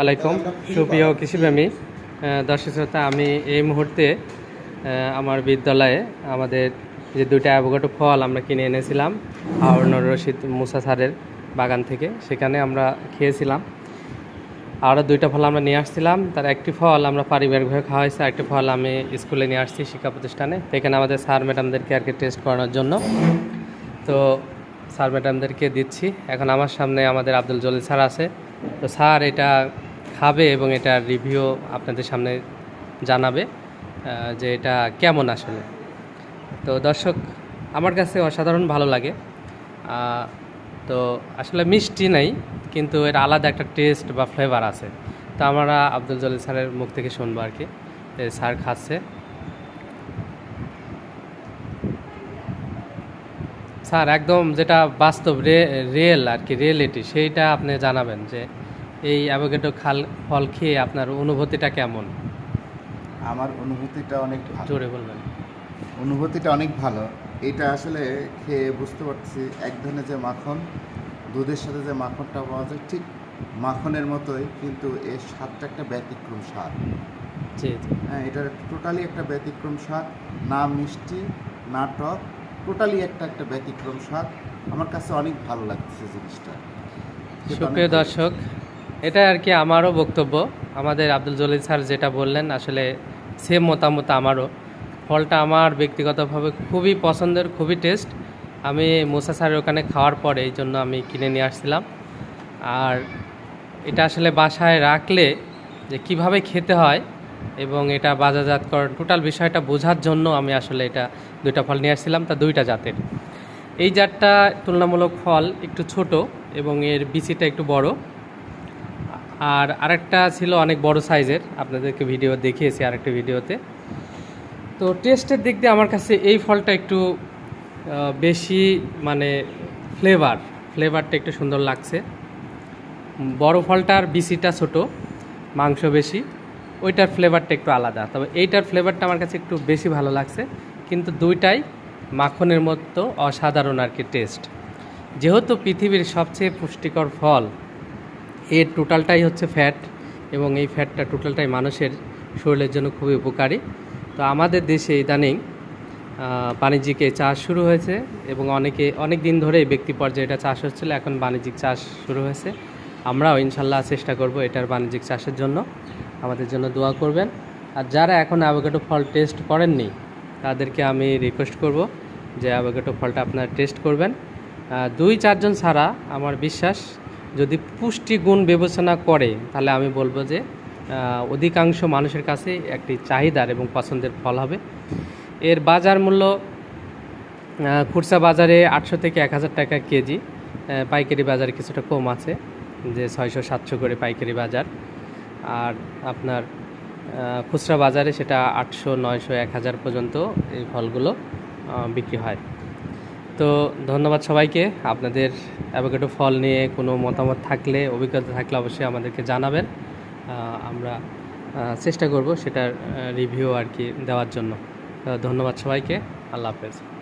আলাইকুম। সুপ্রিয় কৃষিপ্রেমী দর্শক শ্রোতা, আমি এই মুহূর্তে আমার বিদ্যালয়ে আমাদের যে দুইটা অ্যাভোকাডো ফল আমরা কিনে এনেছিলাম, হাওড়নর রশিদ মুসা স্যারের বাগান থেকে, সেখানে আমরা খেয়েছিলাম। আরও দুইটা ফল আমরা নিয়ে আসছিলাম। তার একটি ফল আমরা পারিবারিকভাবে খাওয়া হয়েছে একটি ফল আমি স্কুলে নিয়ে আসছি শিক্ষা প্রতিষ্ঠানে। তো এখানে আমাদের স্যার ম্যাডামদেরকে আর কি টেস্ট করানোর জন্য। তো স্যার ম্যাডামদেরকে দিচ্ছি। এখন আমার সামনে আমাদের আব্দুল জলিল স্যার আছে। তো স্যার, এটা খাবে এবং এটা রিভিউ আপনাদের সামনে জানাবে যে এটা কেমন আসলে। তো দর্শক, আমার কাছে অসাধারণ ভালো লাগে। তো আসলে মিষ্টি নাই, কিন্তু এর আলাদা একটা টেস্ট বা ফ্লেভার আছে। তো আমরা আব্দুল জলিল স্যারের মুখ থেকে শুনব আর কি। স্যার খাচ্ছে। স্যার, একদম যেটা বাস্তব রিয়েল আর কি রিয়েলিটি সেইটা আপনি জানাবেন যে এই অ্যাভোকেডো খাল ফল খেয়ে আপনার অনুভূতিটা কেমন? আমার অনুভূতিটা অনেক জোরে বলবেন। অনুভূতিটা অনেক ভালো। এটা আসলে খেয়ে বুঝতে পারছি এক ধরনের যে মাখন দুধের সাথে যে মাখনটা পাওয়া যায় ঠিক মাখনের মতোই কিন্তু এর স্বাদটা একটা ব্যতিক্রম স্বাদ। জি হ্যাঁ এটার টোটালি একটা ব্যতিক্রম স্বাদ না মিষ্টি না টক টোটালি একটা একটা ব্যতিক্রম স্বাদ। আমার কাছে অনেক ভালো লাগছে জিনিসটা। সুপ্রিয় দর্শক এটা আর কি আমারও বক্তব্য। আমাদের আব্দুল জলিল স্যার যেটা বললেন, আসলে সেম মতামত আমারও। ফলটা আমার ব্যক্তিগতভাবে খুবই পছন্দের, খুবই টেস্ট আমি মুসা স্যারের ওখানে খাওয়ার পরে এই জন্য আমি কিনে নিয়ে আসছিলাম। আর এটা আসলে বাসায় রাখলে যে কীভাবে খেতে হয় এবং এটা বাজারজাতকরণ টোটাল বিষয়টা বোঝার জন্য আমি আসলে এটা দুইটা ফল নিয়ে আসছিলাম, তা দুইটা জাতের। এই জাতটা তুলনামূলক ফল একটু ছোট এবং এর বিচিটা একটু বড়। আর আরেকটা ছিল অনেক বড় সাইজের। আপনাদেরকে ভিডিও দেখিয়েছি আরেকটা ভিডিওতে তো টেস্টের দিক দিয়ে আমার কাছে এই ফলটা একটু বেশি মানে ফ্লেভার ফ্লেভারটা একটু সুন্দর লাগছে। বড় ফলটার বিসিটা ছোট, মাংস বেশি, ওইটার ফ্লেভারটা একটু আলাদা। তবে এইটার ফ্লেভারটা আমার কাছে একটু বেশি ভালো লাগছে। কিন্তু দুইটাই মাখনের মতো অসাধারণ আর কি টেস্ট যেহেতু পৃথিবীর সবচেয়ে পুষ্টিকর ফল এর টোটালটাই হচ্ছে ফ্যাট এবং এই ফ্যাটটা টোটালটাই মানুষের শরীরের জন্য খুবই উপকারী। তো আমাদের দেশে ইদানিং বাণিজ্যিক চাষ শুরু হয়েছে এবং অনেকে, অনেক দিন ধরে ব্যক্তি পর্যায়ে এটা চাষ হচ্ছিল, এখন বাণিজ্যিক চাষ শুরু হয়েছে। আমরাও ইনশাল্লাহ চেষ্টা করব এটার বাণিজ্যিক চাষের জন্য। আমাদের জন্য দোয়া করবেন। আর যারা এখন অ্যাভোকাডো ফল টেস্ট করেননি, তাদেরকে আমি রিকোয়েস্ট করব যে অ্যাভোকাডো ফলটা আপনারা টেস্ট করবেন। দুই চারজন ছাড়া আমার বিশ্বাস যদি পুষ্টিগুণ বিবেচনা করে, তাহলে আমি বলব যে অধিকাংশ মানুষের কাছে একটি চাহিদার এবং পছন্দের ফল হবে। এর বাজার মূল্য খুচরা বাজারে আটশো থেকে এক হাজার টাকা কেজি। পাইকারি বাজারে কিছুটা কম আছে, যে ছয়শো, সাতশো করে পাইকারি বাজার। আর আপনার খুচরা বাজারে সেটা আটশো, নয়শো, এক হাজার পর্যন্ত এই ফলগুলো বিক্রি হয়। তো ধন্যবাদ সবাইকে। আপনাদের অ্যাভোকেডো ফল নিয়ে কোনো মতামত থাকলে, অভিজ্ঞতা থাকলে অবশ্যই আমাদেরকে জানাবেন। আমরা চেষ্টা করব সেটার রিভিউ আর কি দেওয়ার জন্য। ধন্যবাদ সবাইকে। আল্লাহ হাফেজ।